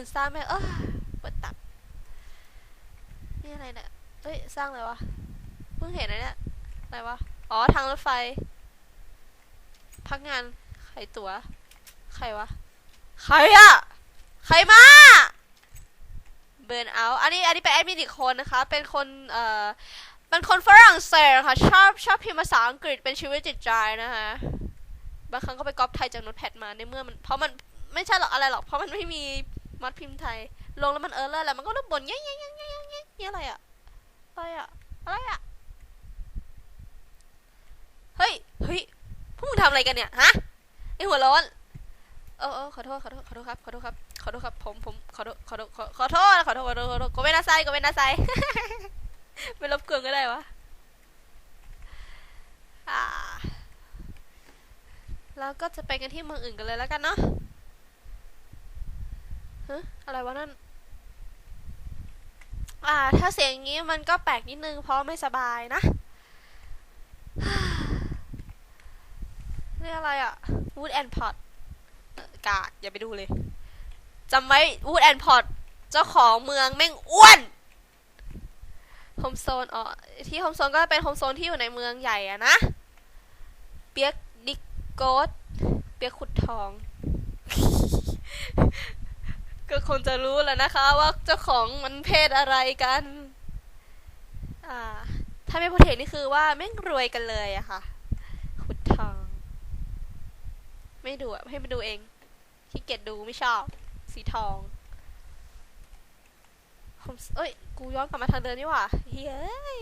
ือนสร้างแม่เออเปิดตับนี่อะไรเนี่ยเอ้ยสร้างอะไรวะเพิ่งเห็นนะเนี่ยอะไรวะอ๋อทางรถไฟ พักงานใครตัว๋ว ใครวะ ใครอะใครมาเบิร์นเอาอันนี้อันนี้เป็นแอดมินอีกคนนะคะ เป็นคนเอ่อเป็นคนฝรั่งเศสค่ะ ชอบชอบพิมพ์ภาษาอังกฤษเป็นชีวิตจิตใจนะคะบางครั้งก็ไปก๊อปไทยจากโน้ตแพดมาในเมื่อมันเพราะมันไม่ใช่หรอกอะไรหรอกเพราะมันไม่มี มัดพิมพ์ไทย ลงแล้วมันเออร์เลอร์แล้วมันก็ต้องบ่นแง่แง่แง่แง่แง่แง่นี่อะไรอะอะไรอะอะไรอะเฮ้ยเฮ้ยพวกมึงทำอะไรกันเนี่ยฮะไอหัวร้อนเออเออขอโทษขอโทษขอโทษครับขอโทษครับขอโทษครับผมผมขอโทษขอโทษขอโทษขอโทษขอโทษขอโทษก็ไม่น่าไซก็ไม่น่าไซไม่รบกวนก็ได้วะอ่าแล้วก็จะไปกันที่เมืองอื่นกันเลยแล้วกันเนาะ ฮะอะไรวะนั่น อ่า ถ้าเสียงงี้มันก็แปลกนิดนึง เพราะไม่สบายนะนี่อะไรอะ Wood and Pot เอ่อกากอย่าไปดูเลยจำไว้ Wood and Pot เจ้าของเมืองแม่งอ้วนโฮมโซนอ๋อที่โฮมโซนก็เป็นโฮมโซนที่อยู่ในเมืองใหญ่อะนะ เปียกดิกโกดเปียกขุดทอง ก็ค งจะรู้แล้วนะคะ ว่าเจ้าของมันเพศอะไรกัน อ่า ถ้าไม่พูดเห็นนี่คือว่าแม่งรวยกันเลยอะค่ะ ขุดทอง ไม่ดูอะให้มาดูเองขี้เกียจดูไม่ชอบ สีทองผมเอ้ย กูย้อนกลับมาทางเดิมนี่หว่าเฮ้ย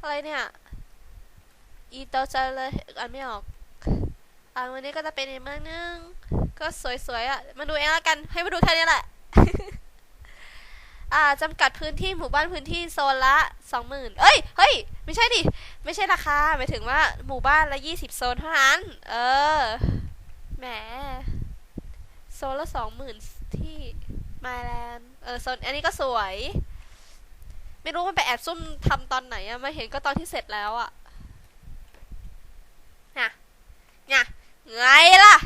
อะไรเนี่ย อีโตจะเลยอ่านไม่ออกอ่าวันนี้ก็จะเป็นอีกเมืองนึง ก็สวยๆอะ มาดูเองละกัน ให้มาดูแค่นี้แหละ อ่าจำกัดพื้นที่หมู่บ้านพื้นที่โซนละสองหมื่นเอ้ย เฮ้ย ไม่ใช่ดิ ไม่ใช่ราคา หมายถึงว่าหมู่บ้านละยี่สิบโซนเท่านั้น เออ แหม โซนละสองหมื่นที่มาแลนด์เออ โซน อันนี้ก็สวย ไม่รู้มันไปแอบซุ่มทำตอนไหนอะมาเห็นก็ตอนที่เสร็จแล้วอะน่ะน่ะไงล่ะ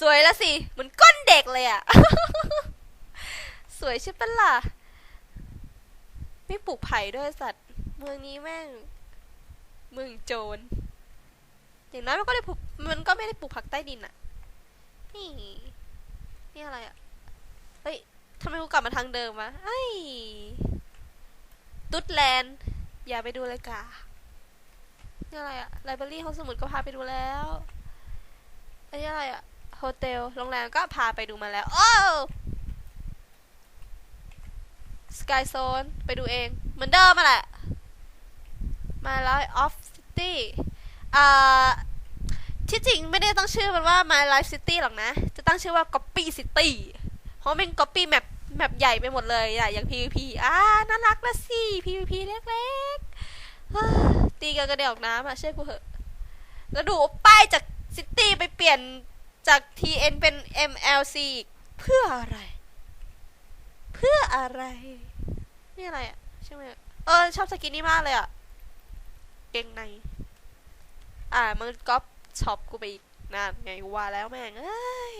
สวยละสิเหมือนก้นเด็กเลยอะ สวยใช่ปะล่ะ ไม่ปลูกไผ่ด้วยสัตว์ เมืองนี้แม่ง เมืองโจร อย่างน้อยมันก็ได้ปลูก มันก็ไม่ได้ปลูกผักใต้ดินอะนี่ นี่อะไรอะเฮ้ยทำไมกูกลับมาทางเดิมวะเอ้ตุ๊ดแลนด์อย่าไปดูเลยกานี่อะไรอะไลบรารีห้องสมุดก็พาไปดูแล้วไอ้อะไรอะ โฮเทล โรงแรมก็พาไปดูมาแล้ว โอ้สกายโซนไปดูเอง เหมือนเดิมมาแหละ My Life of City อ่าที่จริงไม่ได้ตั้งชื่อมันว่า My Life City หรอกนะ จะตั้งชื่อว่า Copy City เพราะเป็น Copy Map แมปใหญ่ไปหมดเลยอะอย่าง PVP อ่าน่ารักละสิ PVP เล็กๆตีกันกระเดออกน้ำอะเชื่อกูเหอะ แล้วดูป้ายจากซิตี้ไปเปลี่ยน จาก TN เป็น MLC อีกเพื่ออะไร เพื่ออะไร นี่อะไรอะใช่ไหมเออ ชอบสกินนี้มากเลยอะเก่งใน อ่ามันก๊อปช็อปกูไปอีกนั่นไงว่าแล้วแม่งเอ้ย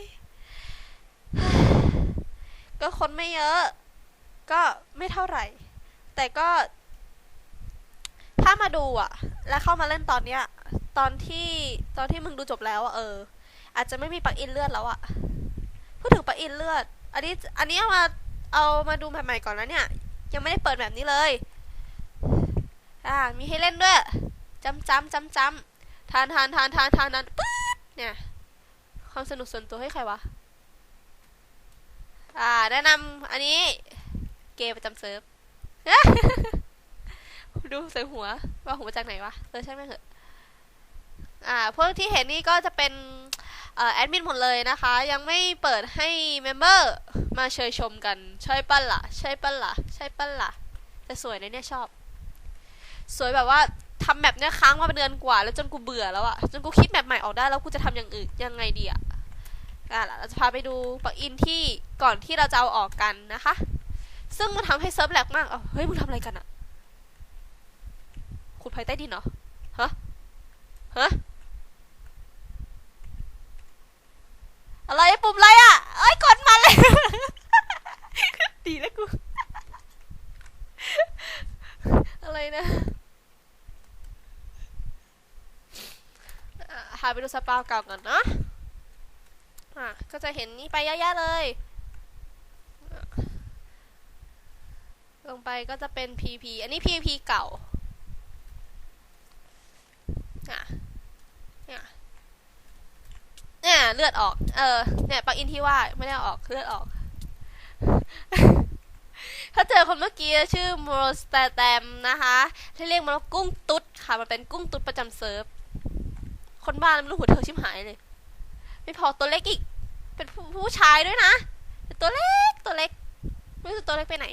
ก็คนไม่เยอะ ก็ไม่เท่าไหร่ แต่ก็ ถ้ามาดูอะ แล้วเข้ามาเล่นตอนเนี้ย ตอนที่ตอนที่มึงดูจบแล้วอะเออ อาจจะไม่มีปลักอินเลือดแล้วอะพูดถึงปลักอินเลือด อันนี้ อันนี้เอามา เอามาดูใหม่ๆก่อนนะเนี่ย ยังไม่ได้เปิดแบบนี้เลย อ่า มีให้เล่นด้วย จำจำจำจำทานทานทานทานทานนั้นปื๊ดเนี่ย ความสนุกส่วนตัวให้ใครวะ อ่า แนะนำอันนี้ เกมประจำเซิร์ฟดูใส่หัว ว่าหัวจากไหนวะ เออใช่ไหมเหอะอ่า พวกที่เห็นนี่ก็จะเป็น แอดมินหมดเลยนะคะ ยังไม่เปิดให้เมมเบอร์มาเชยชมกัน ใช่ปั้นล่ะ ใช่ปั้นล่ะ ใช่ปั้นล่ะ แต่สวยนะเนี่ยชอบ สวยแบบว่าทำแมปเนี่ยค้างมาเป็นเดือนกว่า แล้วจนกูเบื่อแล้วอะจนกูคิดแมปใหม่ออกได้แล้วกูจะทำอย่างอื่นยังไงดีอะอะเราจะพาไปดูปลั๊กอินที่ก่อนที่เราจะเอาออกกันนะคะ ซึ่งมันทำให้เซิร์ฟแหลกมากเอ้าเฮ้ยมึงทำอะไรกันอะขุดไฟใต้ดินเหรอฮะฮะ ปุ่มอะไรอะเอ้ยกดมันเลย ดีแล้วกู อะไรนะพาไปดูสปาวเก่าก่อนเนาะอะก็จะเห็นนี่ไปเยอะๆเลย ลงไปก็จะเป็น PP อันนี้ PP เก่า อะ เนี่ยเลือดออก เออ เนี่ยปลักอินที่ว่าไม่ได้ออกเลือดออก ถ้าเจอคนเมื่อกี้ชื่อโมสแตแตมนะคะที่เรียกมันว่ากุ้งตุ๊ดค่ะ มันเป็นกุ้งตุ๊ดประจำเซิร์ฟ คนบ้านไม่รู้หัวเธอชิมหายเลย ไม่พอตัวเล็กอีก เป็นผู้ชายด้วยนะต่ตัวเล็กตัวเล็ก ไม่รู้ตัวเล็กไปไหน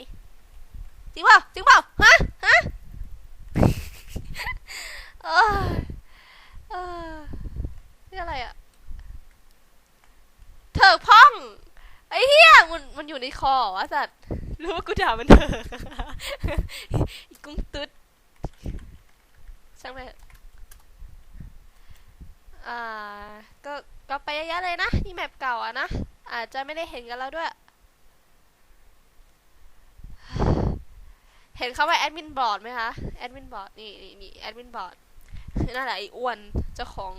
จริงเปล่าจริงเปล่าฮะฮะเออเออนี่อะไรอะเถิกพ่อง ไอ้เหี้ยมันมัน อยู่ในคอเหรอวะสัตว์รู้ว่ากูด่ามันเถอะกุ้งตุ๊ดช่างแม่งเถอะอ่าก็ก็ไปเยอะๆเลยนะนี่แมปเก่าอะนะอาจจะไม่ได้เห็นกันแล้วด้วย เห็นคำว่าแอดมินบอร์ดไหมคะแอดมินบอร์ดนี่นี่นี่แอดมินบอร์ดนั่นแหละไอ้อ้วนเจ้าของ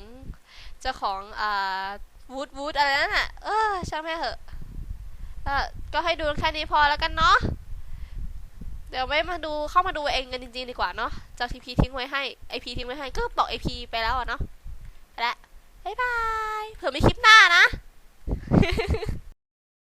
เจ้าของอ่าวูดวูดอะไรนั่นน่ะเออช่างแม่เถอะ ก็ให้ดูแค่นี้พอแล้วกันเนาะ เดี๋ยวไม่มาดูเข้ามาดูเองกันจริงๆดีกว่าเนาะ จากทีพีทิ้งไว้ให้ไอพีทิ้งไว้ให้ก็บอกไอพีไปแล้วอะเนาะ ไปละบ๊ายบาย เผื่อมีคลิปหน้านะ